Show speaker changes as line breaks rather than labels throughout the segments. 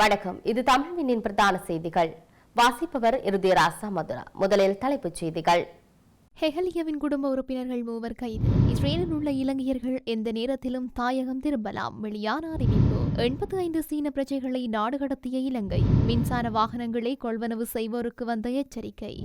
வணக்கம். இது தமிழ்வினின் பிரதான செய்திகள். வாசிப்பவர் இருதிராசா மதுரா. முதலில் தலைப்புச் செய்திகள்.
ஹெஹலியவின் குடும்ப உறுப்பினர்கள் மூவர் கைது. இஸ்ரேலில் உள்ள இலங்கையர்கள் எந்த நேரத்திலும் தாயகம் திரும்பலாம். வெளியான அறிவிப்பு. எண்பத்தி ஐந்து சீன பிரஜைகளை நாடு கடத்திய இலங்கை. மின்சார வாகனங்களை கொள்வனவு செய்வோருக்கு வந்த எச்சரிக்கை.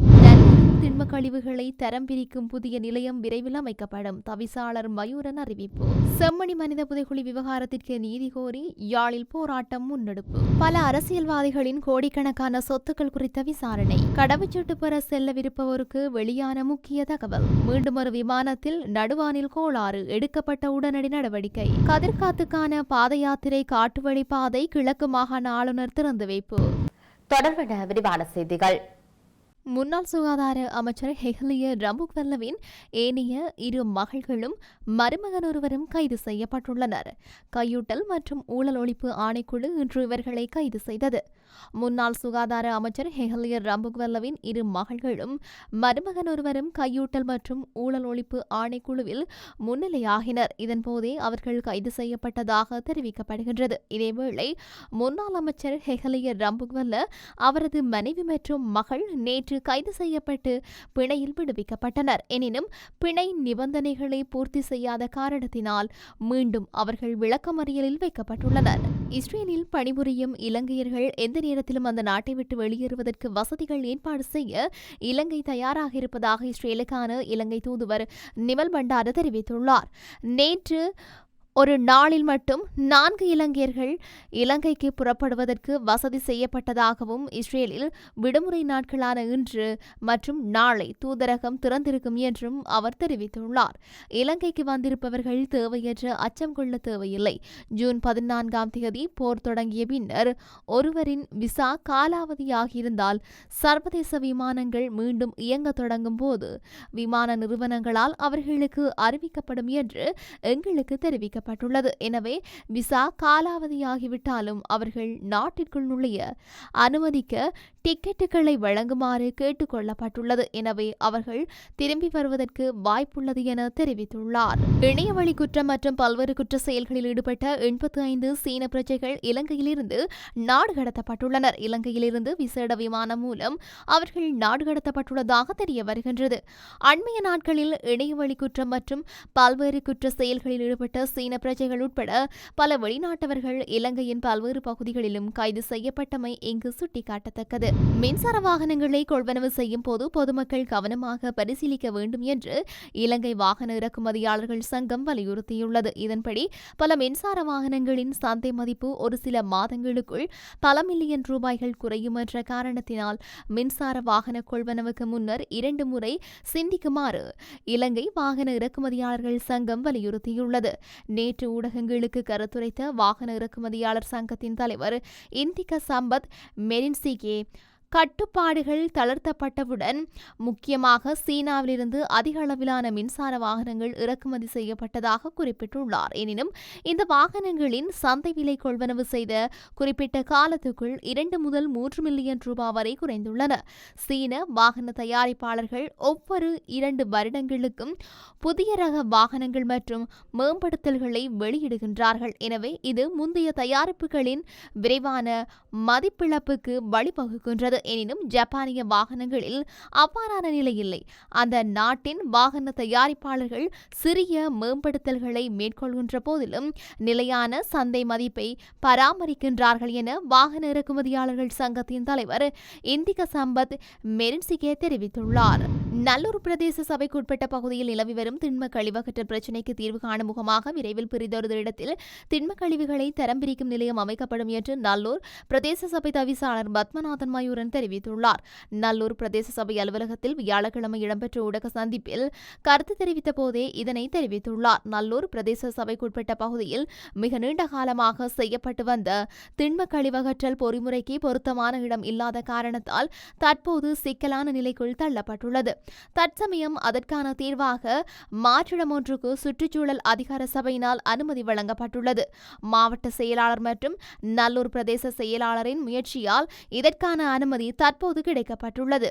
நல்வரும் திண்ம கழிவுகளை தரம் பிரிக்கும் புதிய நிலையம் விரைவில் அமைக்கப்படும். தவிசாளர் மயூரன் அறிவிப்பு. செம்மணி மனித புதைகுழி விவகாரத்திற்கு நீதி கோரி யாழில் போராட்டம் முன்னெடுப்பு. பல அரசியல்வாதிகளின் கோடிக்கணக்கான சொத்துக்கள் குறித்த விசாரணை. கடவுச்சீட்டு பெற செல்லவிருப்பவருக்கு வெளியான முக்கிய தகவல். மீண்டும் ஒரு விமானத்தில் நடுவானில் கோளாறு எடுக்கப்பட்ட உடனடி நடவடிக்கை. கதிர்காத்துக்கான பாத யாத்திரை காட்டுவழி பாதை கிழக்கு மாகாண ஆளுநர் திறந்து வைப்பு.
தொடர்பான விரிவான செய்திகள்.
முன்னாள் சுகாதார அமைச்சர் ஹெஹ்லிய ரம்புக்வெல்லவின் ஏனைய இரு மகள்களும் மருமகன் ஒருவரும் கைது செய்யப்பட்டுள்ளனர். கையூட்டல் மற்றும் ஊழல் ஒழிப்பு ஆணைக்குழு இன்று இவர்களை கைது செய்தது. முன்னாள் சுகாதார அமைச்சர் ஹெஹலியர் ரம்புக்வெல்லவின் இரு மகள்களும் மருமகன் ஒருவரும் கையூட்டல் மற்றும் ஊழல் ஒழிப்பு ஆணைக்குழுவில் முன்னிலையாகினர். இதன்போதே அவர்கள் கைது செய்யப்பட்டதாக தெரிவிக்கப்படுகின்றது. இதேவேளை முன்னாள் அமைச்சர் ஹெஹலியர் ரம்புக்வெல்ல அவரது மனைவி மற்றும் மகள் நேற்று கைது செய்யப்பட்டு பிணையில் விடுவிக்கப்பட்டனர். எனினும் பிணை நிபந்தனைகளை பூர்த்தி செய்யாத காரணத்தினால் மீண்டும் அவர்கள் விளக்கமறியலில் வைக்கப்பட்டுள்ளனர். இஸ்ரேலில் பணிபுரியும் இலங்கையர்கள் எந்த நேரத்திலும் அந்த நாட்டை விட்டு வெளியேறுவதற்கு வசதிகள் ஏற்பாடு செய்ய இலங்கை தயாராக இருப்பதாக இஸ்ரேலுக்கான இலங்கை தூதுவர் நிமல் பண்டார தெரிவித்துள்ளார். நேற்று ஒரு நாளில் மட்டும் நான்கு இலங்கையர்கள் இலங்கைக்கு புறப்படுவதற்கு வசதி செய்யப்பட்டதாகவும் இஸ்ரேலில் விடுமுறை நாட்களான இன்று மற்றும் நாளை தூதரகம் திறந்திருக்கும் என்றும் அவர் தெரிவித்துள்ளார். இலங்கைக்கு வந்திருப்பவர்கள் தேவையற்ற அச்சம் கொள்ள தேவையில்லை. ஜூன் பதினான்காம் தேதி போர் தொடங்கிய பின்னர் ஒருவரின் விசா காலாவதியாகியிருந்தால் சர்வதேச விமானங்கள் மீண்டும் இயங்க தொடங்கும் போது விமான நிறுவனங்களால் அவர்களுக்கு அறிவிக்கப்படும் என்று எங்களுக்கு தெரிவிக்கப்பட்டது. தெரிவிக்கப்பட்டுள்ளது எனவே விசா காலாவதியாகிவிட்டாலும் அவர்கள் நாட்டிற்குள் நுழைய அனுமதிக்க டிக்கெட்டுகளை வழங்குமாறு கேட்டுக் கொள்ளப்பட்டுள்ளது. எனவே அவர்கள் திரும்பி வருவதற்கு வாய்ப்புள்ளது என தெரிவித்துள்ளார். இணையவழி குற்றம் மற்றும் பல்வேறு குற்ற செயல்களில் ஈடுபட்ட எண்பத்தி ஐந்து சீன பிரஜைகள் இலங்கையிலிருந்து நாடு கடத்தப்பட்டுள்ளனர். இலங்கையிலிருந்து விசேட விமானம் மூலம் அவர்கள் நாடு கடத்தப்பட்டுள்ளதாக தெரிய வருகின்றது. அண்மைய நாட்களில் இணையவழி குற்றம் மற்றும் பல்வேறு குற்ற செயல்களில் ஈடுபட்ட சீன பிரஜைகள் உட்பட பல வெளிநாட்டவர்கள் இலங்கையின் பல்வேறு பகுதிகளிலும் கைது செய்யப்பட்டமை இங்கு சுட்டிக்காட்டத்தக்கது. மின்சார வாகனங்களை கொள்வனவு செய்யும் போது பொதுமக்கள் கவனமாக பரிசீலிக்க வேண்டும் என்று இலங்கை வாகன இறக்குமதியாளர்கள் சங்கம் வலியுறுத்தியுள்ளது. இதன்படி பல மின்சார வாகனங்களின் சந்தை மதிப்பு ஒரு சில மாதங்களுக்குள் பல மில்லியன் ரூபாய்கள் குறையும் என்ற காரணத்தினால் மின்சார வாகன கொள்வனவுக்கு முன்னர் இரண்டு முறை சிந்திக்குமாறு இலங்கை வாகன இறக்குமதியாளர்கள் சங்கம் வலியுறுத்தியுள்ளது. நேற்று ஊடகங்களுக்கு கருத்துரைத்த வாகன இறக்குமதியாளர் சங்கத்தின் தலைவர் இந்திக சம்பத் மெரின்சிகே கட்டுப்பாடுகள் தளர்த்தப்பட்டவுடன் முக்கியமாக சீனாவிலிருந்து அதிக அளவிலான மின்சார வாகனங்கள் இறக்குமதி செய்யப்பட்டதாக குறிப்பிட்டுள்ளார். எனினும் இந்த வாகனங்களின் சந்தை விலை கொள்வனவு செய்த குறிப்பிட்ட காலத்துக்குள் இரண்டு முதல் மூன்று மில்லியன் ரூபாய் வரை குறைந்துள்ளன. சீன வாகன தயாரிப்பாளர்கள் ஒவ்வொரு இரண்டு வருடங்களுக்கும் புதிய ரக வாகனங்கள் மற்றும் மேம்படுத்தல்களை வெளியிடுகின்றார்கள். எனவே இது முந்தைய தயாரிப்புகளின் விரைவான மதிப்பிழப்புக்கு வழிவகுக்கின்றது. எனினும் ஜப்பானிய வாகனங்களில் அவ்வாறான நிலை இல்லை அந்த நாட்டின் வாகன தயாரிப்பாளர்கள் சிறிய மேம்படுத்தல்களை மேற்கொள்கின்ற போதிலும் நிலையான சந்தை மதிப்பை பராமரிக்கின்றார்கள் என வாகன இறக்குமதியாளர்கள் சங்கத்தின் தலைவர் இந்திக சம்பத் மெரின்சிகே தெரிவித்துள்ளார். நல்லூர் பிரதேச சபைக்குட்பட்ட பகுதியில் நிலவி வரும் திண்ம கழிவகற்றல் பிரச்சினைக்கு தீர்வு காணும் முகமாக விரைவில் பிரிதொரு இடத்தில் திண்ம கழிவுகளை தரம் பிரிக்கும் நிலையம் அமைக்கப்படும் என்று நல்லூர் பிரதேச சபை தவிசாளர் பத்மநாதன் மயூரன் தெரிவித்துள்ளார். நல்லூர் பிரதேச சபை அலுவலகத்தில் வியாழக்கிழமை இடம்பெற்ற ஊடக சந்திப்பில் கருத்து தெரிவித்த போதே இதனை தெரிவித்துள்ளார். நல்லூர் பிரதேச சபைக்குட்பட்ட பகுதியில் மிக நீண்ட காலமாக செய்யப்பட்டு வந்த திண்ம கழிவகற்றல் பொறிமுறைக்கு பொருத்தமான இடம் இல்லாத காரணத்தால் தற்போது சிக்கலான நிலைக்குள் தள்ளப்பட்டுள்ளது. தற்சமயம் அதற்கான தீர்வாக மாற்றிடம் ஒன்றுக்கு சுற்றுச்சூழல் அதிகார சபையினால் அனுமதி வழங்கப்பட்டுள்ளது. மாவட்ட செயலாளர் மற்றும் நல்லூர் பிரதேச செயலாளரின் முயற்சியால் இதற்கான அனுமதி அனுமதி தற்போது கிடைக்கப்பட்டுள்ளது.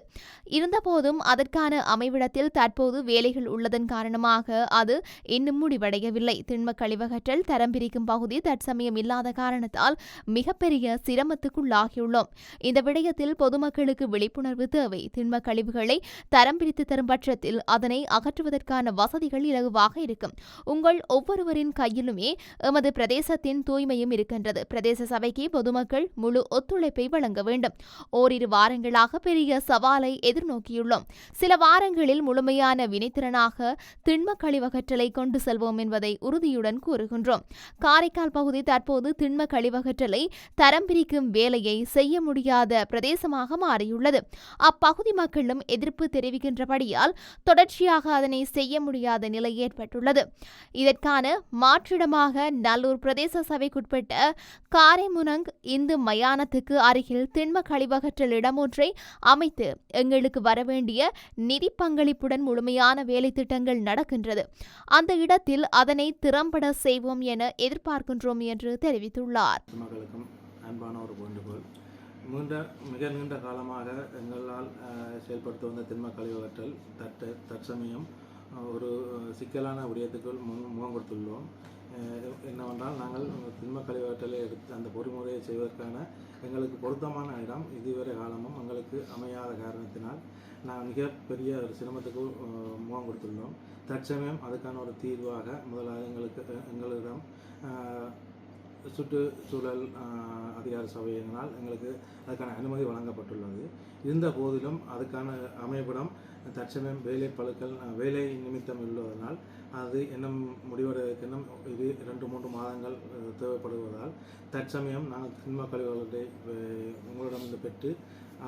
இருந்தபோதும் அதற்கான அமைவிடத்தில் தற்போது வேலைகள் உள்ளதன் காரணமாக அது இன்னும் முடிவடையவில்லை. திண்ம கழிவகற்றல் தரம் பிரிக்கும் பகுதி தற்சமயம் இல்லாத காரணத்தால் மிகப்பெரிய சிரமத்துக்குள்ளாகியுள்ளோம். இந்த விடயத்தில் பொதுமக்களுக்கு விழிப்புணர்வு தேவை. திண்ம கழிவுகளை தரம் பிரித்து தரும் பட்சத்தில் அதனை அகற்றுவதற்கான வசதிகள் இலகுவாக இருக்கும். உங்கள் ஒவ்வொருவரின் கையிலுமே எமது பிரதேசத்தின் தூய்மையும் இருக்கின்றது. பிரதேச சபைக்கு பொதுமக்கள் முழு ஒத்துழைப்பை வழங்க வேண்டும். ஓரிரு வாரங்களாக பெரிய சவாலை எதிர்நோக்கியுள்ளோம். சில வாரங்களில் முழுமையான வினைத்திறனாக திண்ம கழிவகற்றலை கொண்டு செல்வோம் என்பதை உறுதியுடன் கூறுகின்றோம். காரைக்கால் பகுதி தற்போது திண்ம கழிவகற்றலை தரம் பிரிக்கும் வேலையை செய்ய முடியாத பிரதேசமாக மாறியுள்ளது. அப்பகுதி மக்களும் எதிர்ப்பு தெரிவிக்கின்றபடியால் தொடர்ச்சியாக அதனை செய்ய முடியாத நிலை ஏற்பட்டுள்ளது. இதற்கான மாற்றிடமாக நல்லூர் பிரதேச சபைக்குட்பட்ட காரைமுனங் இந்து மயானத்துக்கு அருகில் திண்ம கழிவகற்றல் இடமொன்றை அமைத்து எங்களுக்கு வரவேண்டிய நிதி பங்களிப்புடன் முழுமையான வேலை திட்டங்கள் நடக்கின்றது. அந்த இடத்தில் அதனை திறம்பட செய்வோம் என எதிர்பார்க்கின்றோம் என்று தெரிவித்துள்ளார்.
அன்பான ஒரு வேண்டுகோள். நீண்ட மிக நீண்ட காலமாக எங்களால் செயல்படுத்த வந்த திண்ம கழிவகற்றல் தட்டு தற்சமயம் ஒரு சிக்கலான விடயத்துக்குள் முன் முகம் கொடுத்துள்ளோம். என்னவென்றால் நாங்கள் திண்ம கழிவகற்றலை எடுத்து அந்த பொறிமுறையை செய்வதற்கான எங்களுக்கு பொருத்தமான இடம் இதுவரை காலமும் எங்களுக்கு அமையாத காரணத்தினால் நான் மிகப்பெரிய ஒரு சிரமத்துக்கு முகம் கொடுத்துள்ளோம். தற்சமயம் அதுக்கான ஒரு தீர்வாக முதலாக எங்களுக்கு எங்களிடம் சுற்றுச்சூழல் அதிகார சபையினால் எங்களுக்கு அதுக்கான அனுமதி வழங்கப்பட்டுள்ளது. இருந்த போதிலும் அதுக்கான அமைப்பிடம் தற்சமயம் வேலை பழுக்கள் வேலை நிமித்தம் உள்ளதனால் அது இன்னும் முடிவடைவதற்கு இன்னும் இது இரண்டு மூன்று மாதங்கள் தேவைப்படுவதால் தற்சமயம் நாங்கள் திண்ம கழிவுகளை உங்களிடமிருந்து பெற்று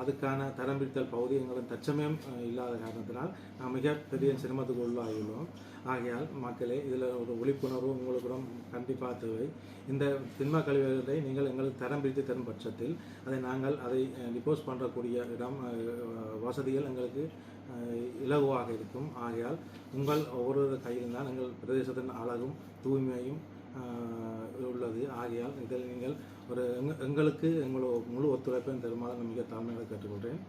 அதுக்கான தரம் பிரித்தல் பகுதி எங்களிடம் தற்சமயம் இல்லாத காரணத்தினால் நான் மிகப்பெரிய சிரமத்துக்கு உள்ளாகியுள்ளோம். ஆகையால் மக்களே இதில் ஒரு விழிப்புணர்வு உங்களுடன் கண்டிப்பாக தேவை. இந்த திண்ம கழிவுகளை நீங்கள் எங்களுக்கு தரம் பிரித்து தரும் பட்சத்தில் அதை நாங்கள் அதை டிப்போஸ் பண்ணுறக்கூடிய இடம் வசதிகள் எங்களுக்கு இலகுவாக இருக்கும். ஆகையால் உங்கள் ஒவ்வொரு கையில் தான் எங்கள் பிரதேசத்தின் அழகும் தூய்மையும் உள்ளது. ஆகையால் இதில் நீங்கள் ஒரு எங்களுக்கு எங்களோட முழு ஒத்துழைப்பையும் தருமாறு மிக தாழ்மையாக கேட்டுக்கொள்கிறேன்.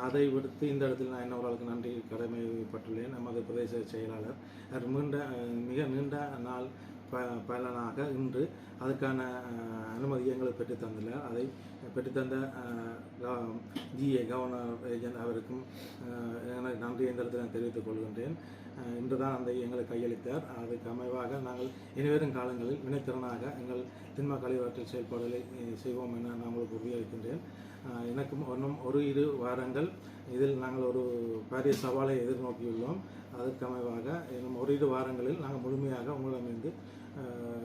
அதை விடுத்து இந்த இடத்தில் நான் இன்னொரு ஆளுக்கு நன்றி கடமைப்பட்டுள்ளேன். நமது பிரதேச செயலாளர். அவர் நீண்ட மிக நீண்ட நாள் ப பலனாக இன்று அதுக்கான அஹ், அனுமதியை எங்களுக்கு பெற்றுத் அதை பெற்றுத்தந்த ஜிஏ கவர்னர் ஏஜென்ட் அவருக்கும் நன்றி என்ற நான் தெரிவித்துக் கொள்கின்றேன். இன்றுதான் இன்று தான் அந்த எங்களை கையளித்தார். அதுக்கு அமைவாக நாங்கள் இனிவரும் காலங்களில் வினைத்திறனாக எங்கள் திண்ம கழிவாற்றல் செயல்பாடுகளை செய்வோம் என நான் உங்களுக்கு உறுதியளிக்கின்றேன். எனக்கும் இன்னும் ஒரு இரு வாரங்கள் இதில் நாங்கள் ஒரு பாரிய சவாலை எதிர்நோக்கியுள்ளோம். அதற்கு அமைவாக இன்னும் ஒரு இரு வாரங்களில் நாங்கள் முழுமையாக உங்களிடமிருந்து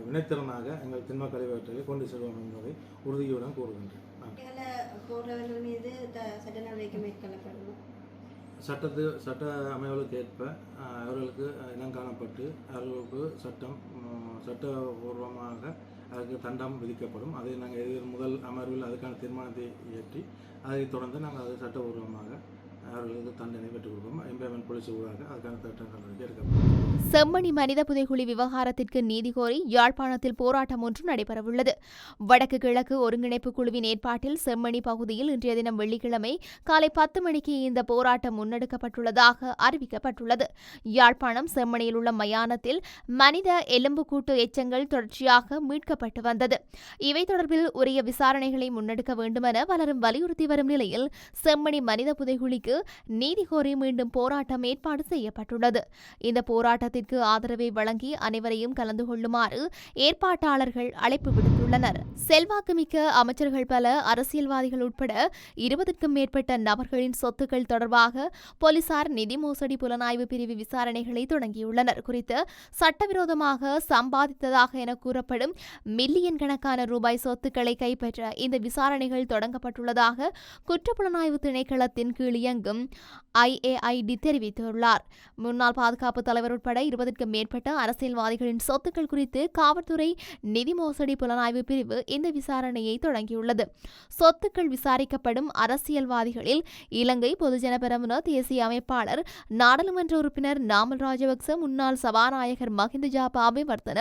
வினைத்திறனாக எங்கள் திண்ம கழிவாற்றலை கொண்டு செல்வோம் என்பதை உறுதியுடன் கூறுகின்றேன். நன்றி.
மீது சட்ட நடவடிக்கை மேற்கொள்ளப்படணும்.
சட்டத்து சட்ட அமைவுகளுக்கு ஏற்ப அவர்களுக்கு இனம் காணப்பட்டு அவர்களுக்கு சட்டம் சட்டபூர்வமாக அதற்கு தண்டம் விதிக்கப்படும். அதை நாங்கள் எதிர் முதல் அமர்வில் அதுக்கான தீர்மானத்தை இயற்றி அதைத் தொடர்ந்து நாங்கள் அது சட்டபூர்வமாக அவர்களுக்கு தண்டனை பெற்றுக் கொடுப்போம் எம்பேமெண்ட் போலீஸ் ஊடாக அதுக்கான எடுக்கப்படும்.
செம்மணி மனித புதைகுழி விவகாரத்திற்கு நீதி கோரி யாழ்ப்பாணத்தில் போராட்டம் ஒன்று நடைபெறவுள்ளது. வடக்கு கிழக்கு ஒருங்கிணைப்பு குழுவின் ஏற்பாட்டில் செம்மணி பகுதியில் இன்றைய தினம் வெள்ளிக்கிழமை காலை பத்து மணிக்கு இந்த போராட்டம் முன்னெடுக்கப்பட்டுள்ளதாக அறிவிக்கப்பட்டுள்ளது. யாழ்ப்பாணம் செம்மணியில் உள்ள மயானத்தில் மனித எலும்புக்கூட்டு எச்சங்கள் தொடர்ச்சியாக மீட்கப்பட்டு வந்தது. இவை தொடர்பில் உரிய விசாரணைகளை முன்னெடுக்க வேண்டுமென பலரும் வலியுறுத்தி வரும் நிலையில் செம்மணி மனித புதைகுழிக்கு நீதி கோரி மீண்டும் போராட்டம் ஏற்பாடு செய்யப்பட்டுள்ளது. இந்த போராட்டத்திற்கு ஆதரவை வழங்கி அனைவரையும் கலந்து கொள்ளுமாறு ஏற்பாட்டாளர்கள் அழைப்பு விடுத்துள்ளனர். செல்வாக்குமிக்க அமைச்சர்கள் பல அரசியல்வாதிகள் உட்பட இருபதுக்கும் மேற்பட்ட நபர்களின் சொத்துக்கள் தொடர்பாக போலீசார் நிதி மோசடி புலனாய்வு பிரிவு விசாரணைகளை தொடங்கியுள்ளனர். குறித்து சட்டவிரோதமாக சம்பாதித்ததாக என கூறப்படும் மில்லியன் கணக்கான ரூபாய் சொத்துக்களை கைப்பற்ற இந்த விசாரணைகள் தொடங்கப்பட்டுள்ளதாக குற்றப்புலனாய்வு திணைக்களத்தின் கீழ் இயங்கும் என்றும் ஐஏஐடி தெரிவித்துள்ளார். முன்னாள் பாதுகாப்பு தலைவர் உட்பட இருபதுக்கும் மேற்பட்ட அரசியல்வாதிகளின் சொத்துக்கள் குறித்து காவல்துறை நிதி மோசடி புலனாய்வு பிரிவு இந்த விசாரணையை தொடங்கியுள்ளது. சொத்துக்கள் விசாரிக்கப்படும் அரசியல்வாதிகளில் இலங்கை பொதுஜன பெரமுன தேசிய அமைப்பாளர் நாடாளுமன்ற உறுப்பினர் நாமல் ராஜபக்ச முன்னாள் சபாநாயகர் மஹிந்த ஜாபா வர்த்தன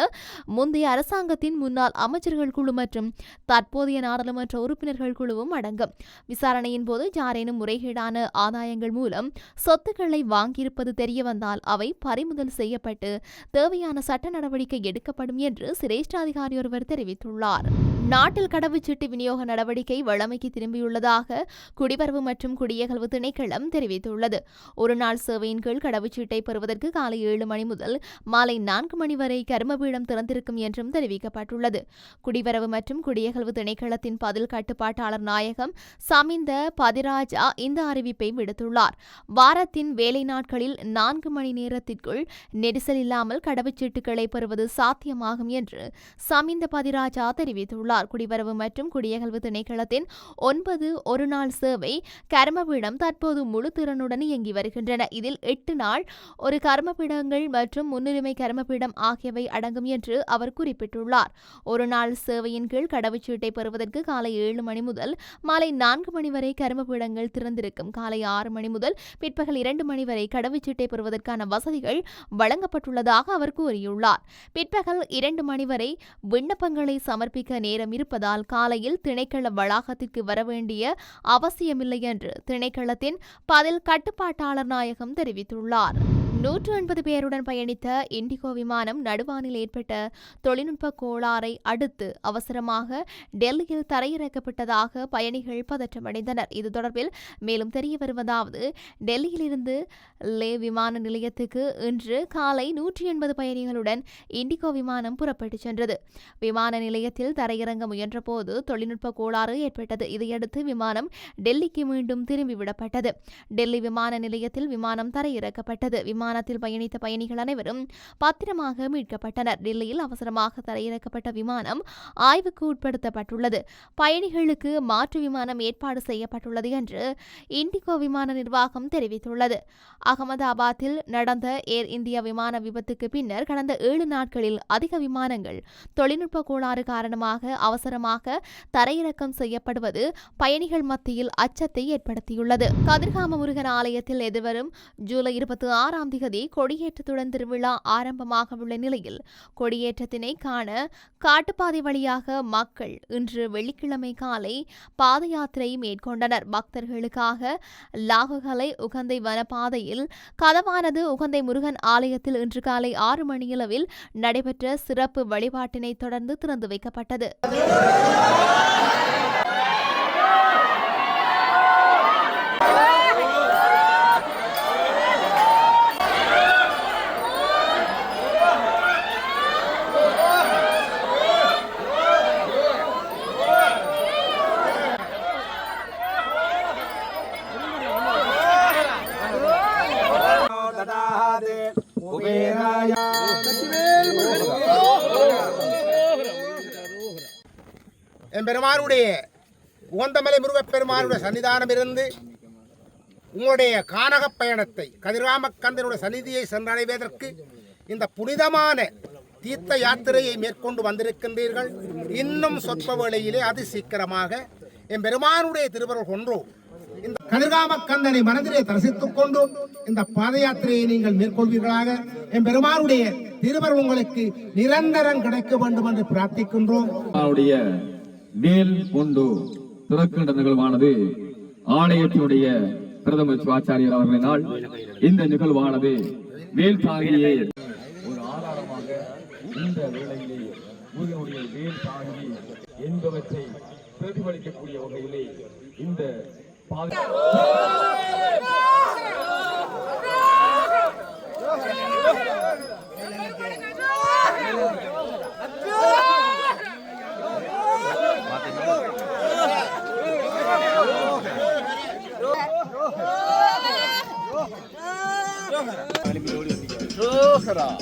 முந்தைய அரசாங்கத்தின் முன்னாள் அமைச்சர்கள் குழு மற்றும் தற்போதைய நாடாளுமன்ற உறுப்பினர்கள் குழுவும் அடங்கும். விசாரணையின் போது யாரேனும் முறைகேடான ஆதாயங்கள் மூலம் சொத்துக்களை வாங்கியிருப்பது தெரியவந்தால் அவை பறிமுதல் செய்யப்பட்டு தேவையான சட்ட நடவடிக்கை எடுக்கப்படும் என்று சிரேஷ்ட அதிகாரி ஒருவர் தெரிவித்துள்ளார். நாட்டில் கடவுச்சீட்டு விநியோக நடவடிக்கை வழமைக்கு திரும்பியுள்ளதாக குடிவரவு மற்றும் குடியகல்வு திணைக்களம் தெரிவித்துள்ளது. ஒரு நாள் சேவையின் கீழ் கடவுச்சீட்டை பெறுவதற்கு காலை ஏழு மணி முதல் மாலை நான்கு மணி வரை கர்மபீடம் திறந்திருக்கும் என்றும் தெரிவிக்கப்பட்டுள்ளது. குடிவரவு மற்றும் குடியகல்வு திணைக்களத்தின் பதில் கட்டுப்பாட்டாளர் நாயகம் சமிந்த பதிராஜா இந்த அறிவிப்பை விடுத்துள்ளார். வாரத்தின் வேலை நாட்களில் நான்கு மணி நேரத்திற்குள் நெரிசல் இல்லாமல் கடவுச்சீட்டுகளை பெறுவது சாத்தியமாகும் என்று சமிந்த பதிராஜா தெரிவித்துள்ளார். குடிவரவு மற்றும் குடியகல்வு திணைக்களத்தின் ஒன்பது ஒருநாள் சேவை கர்மபீடம் தற்போது முழு திறனுடன் இயங்கி வருகின்றன. இதில் எட்டு நாள் ஒரு கர்மபீடங்கள் மற்றும் முன்னுரிமை கர்மபீடம் ஆகியவை அடங்கும் என்று அவர் குறிப்பிட்டுள்ளார். ஒரு நாள் சேவையின் கீழ் கடவுச்சீட்டை பெறுவதற்கு காலை ஏழு மணி முதல் மாலை நான்கு மணி வரை கர்மபீடங்கள் திறந்திருக்கும். காலை ஆறு மணி முதல் பிற்பகல் இரண்டு மணி வரை கடவுச்சீட்டை பெறுவதற்கான வசதிகள் வழங்கப்பட்டுள்ளதாக அவர் கூறியுள்ளார். பிற்பகல் இரண்டு மணி வரை விண்ணப்பங்களை சமர்ப்பிக்க நேரம் இருப்பதால் காலையில் திணைக்கள வளாகத்திற்கு வர வேண்டிய அவசியமில்லை என்று திணைக்களத்தின் பதில் கட்டுப்பாட்டாளர் நாயகம் தெரிவித்துள்ளார். நூற்று எண்பது பேருடன் பயணித்த இண்டிகோ விமானம் நடுவானில் ஏற்பட்ட தொழில்நுட்ப கோளாறை அடுத்து அவசரமாக டெல்லியில் தரையிறக்கப்பட்டதாக பயணிகள் பதற்றமடைந்தனர். இது தொடர்பில் மேலும் தெரிய வருவதாவது டெல்லியிலிருந்து லே விமான நிலையத்துக்கு இன்று காலை நூற்றி எண்பது பயணிகளுடன் இண்டிகோ விமானம் புறப்பட்டுச் சென்றது. விமான நிலையத்தில் தரையிறங்க முயன்றபோது தொழில்நுட்ப கோளாறு ஏற்பட்டது. இதையடுத்து விமானம் டெல்லிக்கு மீண்டும் திரும்பிவிடப்பட்டது. டெல்லி விமான நிலையத்தில் விமானம் தரையிறக்கப்பட்டது. விமானத்தில் பயணித்த பயணிகள் அனைவரும் பத்திரமாக மீட்கப்பட்டனர். டெல்லியில் அவசரமாக தரையிறக்கப்பட்ட விமானம் ஆய்வுக்கு உட்படுத்தப்பட்டுள்ளது. பயணிகளுக்கு மாற்று விமானம் ஏற்பாடு செய்யப்பட்டுள்ளது என்று இண்டிகோ விமான நிர்வாகம் தெரிவித்துள்ளது. அகமதாபாத்தில் நடந்த ஏர் இந்தியா விமான விபத்துக்கு பின்னர் கடந்த ஏழு நாட்களில் அதிக விமானங்கள் தொழில்நுட்ப கோளாறு காரணமாக அவசரமாக தரையிறக்கம் செய்யப்படுவது பயணிகள் மத்தியில் அச்சத்தை ஏற்படுத்தியுள்ளது. கதிர்காம முருகன் ஆலயத்தில் எதிர்வரும் ஜூலை இருபத்தி ஆறாம் தேதி திகதி கொடியேற்றத்துடன் திருவிழா ஆரம்பமாக உள்ள நிலையில் கொடியேற்றத்தினை காண காட்டுப்பாதை வழியாக மக்கள் இன்று வெள்ளிக்கிழமை காலை பாத யாத்திரை மேற்கொண்டனர். பக்தர்களுக்காக லாகுகலை உகந்தை வனப்பாதையில் கதவானது உகந்தை முருகன் ஆலயத்தில் இன்று காலை ஆறு மணியளவில் நடைபெற்ற சிறப்பு வழிபாட்டினை தொடர்ந்து திறந்து வைக்கப்பட்டது.
எம்பெருமானுடைய உகந்தமலை முருகப்பெருமானுடைய சன்னிதானம் இருந்து உங்களுடைய கானகப் பயணத்தை கதிராமக்கந்தனுடைய சந்நிதியை சென்றடைவதற்கு இந்த புனிதமான தீர்த்த யாத்திரையை மேற்கொண்டு வந்திருக்கின்றீர்கள். இன்னும் சொற்ப வேளையிலே அதி சீக்கிரமாக என் பெருமானுடைய திருவருள் கொன்றோ இந்த கதிர்காமக்கந்தனை மனதிலே தரிசித்துக் கொண்டு இந்த பாத யாத்திரையை நீங்கள் மேற்கொள்வீர்களாக. என் பெருமானுடைய திருவருள் உங்களுக்கு நிரந்தரம் கிடைக்க வேண்டும் என்று பிரார்த்திக்கின்றோம்.
அவருடைய மேல் கொண்டு திறக்கின்ற நிகழ்வானது ஆலயத்தினுடைய பிரதமர் சுவாச்சாரியர் அவர்களினால் இந்த நிகழ்வானது மேல் தாகியே ஒரு ஆதாரமாக இந்த வேளையிலே குருவினுடைய தாகி என்பவற்றை பிரதிபலிக்கக்கூடிய வகையிலே இந்த பாதுகாப்பு から。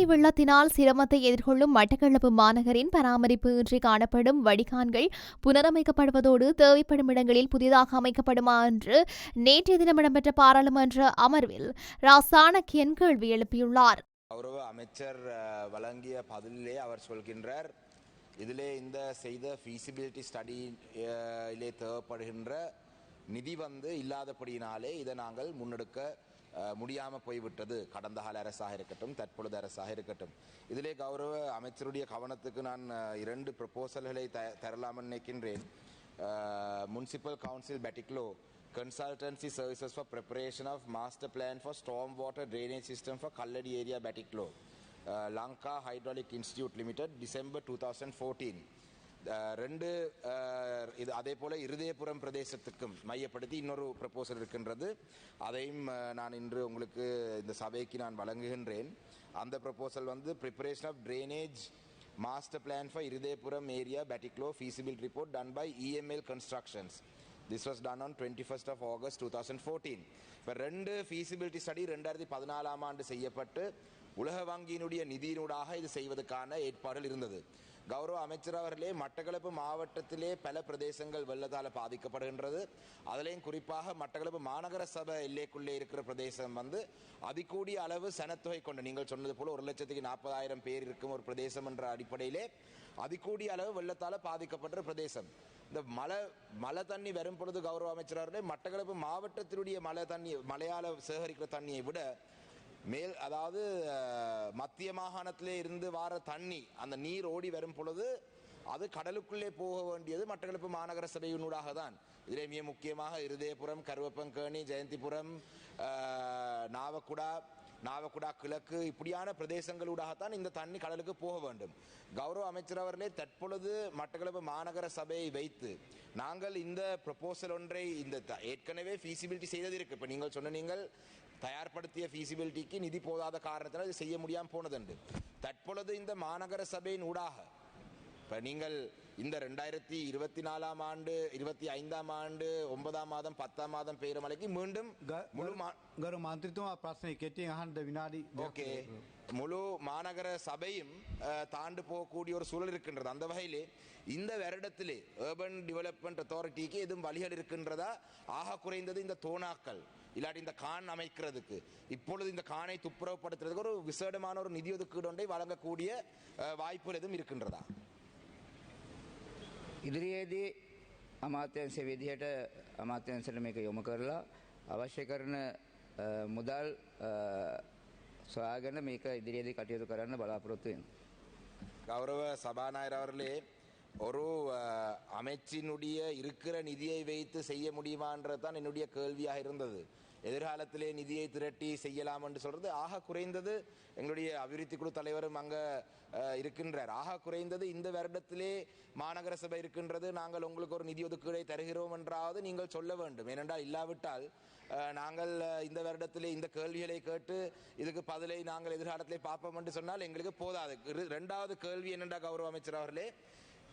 அடிக்கடி வெள்ளத்தினால் சிரமத்தை எதிர்கொள்ளும் மட்டக்களப்பு மாநகரின் பராமரிப்பு இன்றி காணப்படும் வடிகான்கள் புனரமைக்கப்படுவதோடு தேவைப்படும் இடங்களில் புதிதாக அமைக்கப்படுமா என்று நேற்றைய தினம் இடம்பெற்ற பாராளுமன்ற அமர்வில் ரா சாணக்கியன் கேள்வி எழுப்பியுள்ளார்.
கௌரவ அமைச்சர் வழங்கிய பதிலிலே அவர் சொல்கின்றார் இதிலே இந்த செய்த ஃபீசிபிலிட்டி ஸ்டடியிலே தேவைப்படுகின்ற நிதி வந்து இல்லாதபடியினாலே இதை நாங்கள் முன்னெடுக்க முடியாமல் போய்விட்டது கடந்த கால அரசாக இருக்கட்டும் தற்பொழுது அரசாக இருக்கட்டும் இதிலே கௌரவ அமைச்சருடைய கவனத்துக்கு நான் இரண்டு ப்ரப்போசல்களை த தரலாமல் நினைக்கின்றேன் municipal council Batticaloa consultancy services for preparation of master plan for storm water drainage system for Kallady area Batticaloa Lanka hydraulic institute limited December two thousand fourteen ரெண்டு இது அதே போல இருதயபுரம் பிரதேசத்துக்கும் மையப்படுத்தி இன்னொரு ப்ரப்போசல் இருக்கின்றது. அதையும் நான் இன்று உங்களுக்கு இந்த சபைக்கு நான் வழங்குகின்றேன். அந்த ப்ரப்போசல் வந்து preparation of drainage master plan for Iruthayapuram area Batticaloa feasibility report done by EML constructions this was done on twenty first of August two thousand fourteen இப்போ ரெண்டு ஃபீசிபிலிட்டி ஸ்டடி ரெண்டாயிரத்தி பதினாலாம் ஆண்டு செய்யப்பட்டு உலக வங்கியினுடைய நிதியினூடாக இது செய்வதற்கான ஏற்பாடுகள் இருந்தது. கௌரவ அமைச்சர் அவர்களே மட்டக்களப்பு மாவட்டத்திலே பல பிரதேசங்கள் வெள்ளத்தால் பாதிக்கப்படுகின்றது. அதிலேயும் குறிப்பாக மட்டக்களப்பு மாநகர சபை எல்லைக்குள்ளே இருக்கிற பிரதேசம் வந்து அதிகூடிய அளவு சனத்தொகை கொண்ட நீங்கள் சொன்னது போல ஒரு லட்சத்துக்கு நாற்பதாயிரம் பேர் இருக்கும் ஒரு பிரதேசம் என்ற அடிப்படையிலே அதிகூடிய அளவு வெள்ளத்தால் பாதிக்கப்பட்ட பிரதேசம். இந்த மழை மழை தண்ணி வரும் பொழுது கௌரவ அமைச்சர் அவர்களே மட்டக்களப்பு மாவட்டத்தினுடைய மழை தண்ணி மழையால சேகரிக்கிற தண்ணியை விட மேல் அதாவது மத்திய மாகாணத்திலே இருந்து வார தண்ணி அந்த நீர் ஓடி வரும் பொழுது அது கடலுக்குள்ளே போக வேண்டியது மட்டக்களப்பு மாநகர சபையினூடாக தான். இதிலே மிக முக்கியமாக இருதயபுரம் கருவப்பங்கேணி ஜெயந்திபுரம் நாவக்குடா நாவக்குடா கிழக்கு இப்படியான பிரதேசங்களூடாகத்தான் இந்த தண்ணி கடலுக்கு போக வேண்டும். கௌரவ அமைச்சர் அவர்களே தற்பொழுது மட்டக்களப்பு மாநகர சபையை வைத்து நாங்கள் இந்த ப்ரப்போசல் ஒன்றை இந்த த- ஏற்கனவே ஃபீசிபிலிட்டி செய்தது இருக்கு. இப்போ நீங்கள் சொன்ன நீங்கள் தயார்படுத்திய ஃபீசிபிலிட்டிக்கு நிதி போதாத காரணத்தில் அது செய்ய முடியாமல் போனதுண்டு. தற்பொழுது இந்த மாநகர சபையின் ஊடாக இப்போ நீங்கள் இந்த ரெண்டாயிரத்தி இருபத்தி நாலாம் ஆண்டு இருபத்தி ஐந்தாம் ஆண்டு ஒன்பதாம் மாதம் பத்தாம் மாதம் பெய்கிற மலைக்கு மீண்டும் முழு மாநகர சபையும் தாண்டு போகக்கூடிய ஒரு சூழல் இருக்கின்றது அந்த வகையிலே இந்த வருடத்திலே urban டெவலப்மெண்ட் அத்தாரிட்டிக்கு எதுவும் வழிகள் இருக்கின்றதா ஆக குறைந்தது இந்த தோணாக்கள் இல்லாட்டி இந்த கான் அமைக்கிறதுக்கு இப்பொழுது இந்த கானை துப்புரவுப்படுத்துறதுக்கு ஒரு விசேடமான ஒரு நிதி ஒதுக்கீடு ஒன்றை வழங்கக்கூடிய அஹ், வாய்ப்புகள் எதுவும் இருக்கின்றதா
ඉදිරියේදී අමාත්‍යංශ විදිහට අමාත්‍යංශට මේක යොමු කරලා අවශ්‍ය කරන අ, මුදල් අ, සොයාගෙන මේක ඉදිරියේදී කටයුතු කරන්න බලාපොරොත්තු වෙනවා.
கௌரவ சபாநாயகர் அவர்களே ஒரு அமைச்சினுடைய இருக்கிற நிதியை வைத்து செய்ய முடியுமான்றது தான் என்னுடைய கேள்வியாக இருந்தது. எதிர்காலத்திலே நிதியை திரட்டி செய்யலாம் என்று சொல்றது ஆக குறைந்தது எங்களுடைய அபிவிருத்தி குழு தலைவரும் அங்க இருக்கின்றார். ஆக குறைந்தது இந்த வருடத்திலே மாநகர சபை இருக்கின்றது. நாங்கள் உங்களுக்கு ஒரு நிதி ஒதுக்கீடை தருகிறோம் என்றாவது நீங்கள் சொல்ல வேண்டும். ஏனென்றால் இல்லாவிட்டால் நாங்கள் இந்த வருடத்திலே இந்த கேள்விகளை கேட்டு இதுக்கு பதிலை நாங்கள் எதிர்காலத்திலே பார்ப்போம் என்று சொன்னால் எங்களுக்கு போதாது. ரெண்டாவது இரண்டாவது கேள்வி என்னென்றா கௌரவ அமைச்சர் அவர்களே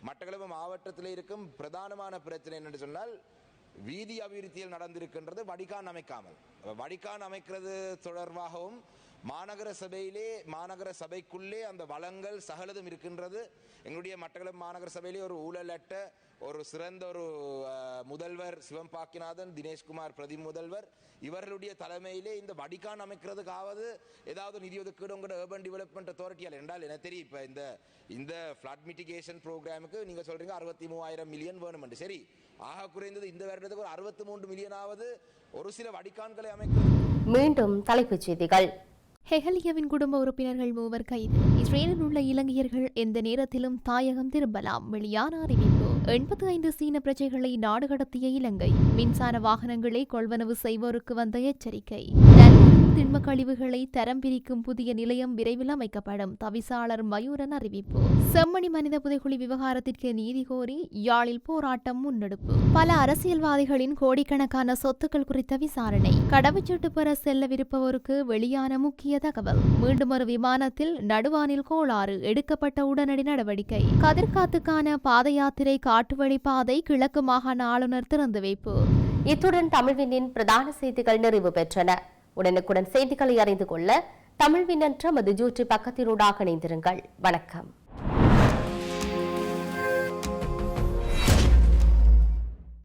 மட்டக்களப்பு மாவட்டத்தில் இருக்கும் பிரதானமான பிரச்சனை என்னென்று சொன்னால் வீதி அபிவிருத்தியில் நடந்திருக்கின்றது வடிகான் அமைக்காமல். வடிகான் அமைக்கிறது தொடர்பாகவும் மாநகர சபையிலே மாநகர சபைக்குள்ளே அந்த வளங்கள் சகலதும் இருக்கின்றது. எங்களுடைய மட்டக்களப்பு மாநகர சபையிலே ஒரு ஊழலட்ட ஒரு சிறந்த ஒரு முதல்வர் சிவம் பாக்கிநாதன் தினேஷ்குமார் பிரதி முதல்வர் இவர்களுடைய தலைமையிலே இந்த வடிகான் அமைக்கிறதுக்காவது ஏதாவது நிதி ஒதுக்கீடுங்கிற உங்களோட டெவலப்மெண்ட் அத்தாரிட்டியால் என்றால் என தெரியும். இப்போ இந்த இந்த ஃப்ளட் மிட்டிகேஷன் ப்ரோக்ராமுக்கு நீங்கள் சொல்கிறீங்க அறுபத்தி மூவாயிரம் மில்லியன் வேணுமென்று. சரி ஆக குறைந்தது இந்த வருடத்துக்கு ஒரு அறுபத்தி மூன்று மில்லியனாவது ஒரு சில வடிகான்களை அமைக்க
மீண்டும் தலைப்புச் செய்திகள்.
ஹெஹலியவின் குடும்ப உறுப்பினர்கள் மூவர் கைது. இஸ்ரேலில் உள்ள இலங்கையர்கள் எந்த நேரத்திலும் தாயகம் திரும்பலாம். வெளியான அறிவிப்பு. எண்பத்தி ஐந்து சீன பிரஜைகளை நாடு கடத்திய இலங்கை. மின்சார வாகனங்களை கொள்வனவு செய்வோருக்கு வந்த எச்சரிக்கை. திண்ம கழிவுகளை தரம் பிரிக்கும் புதிய நிலையம் விரைவில் அமைக்கப்படும். தவிசாளர் மயூரன் அறிவிப்பு. செம்மணி மனித புதைகுழி விவகாரத்திற்கு நீதி கோரி யாழில் போராட்டம் முன்னெடுப்பு. பல அரசியல்வாதிகளின் கோடிக்கணக்கான சொத்துக்கள் குறித்த விசாரணை. கடவுச்சீட்டு பெற செல்லவிருப்பவருக்கு வெளியான முக்கிய தகவல். மீண்டும் ஒரு விமானத்தில் நடுவானில் கோளாறு எடுக்கப்பட்ட உடனடி நடவடிக்கை. கதிர்காத்துக்கான பாத யாத்திரை காட்டுவழி பாதை கிழக்கு மாகாண ஆளுநர் திறந்து வைப்பு.
இத்துடன் தமிழ்வினின் பிரதான செய்திகள் நிறைவு பெற்றன. உடனுக்குடன் செய்திகளை அறிந்து கொள்ள தமிழ் விண்ணன்ற மது ஜூற்றி பக்கத்தினூடாக இணைந்திருங்கள். வணக்கம்.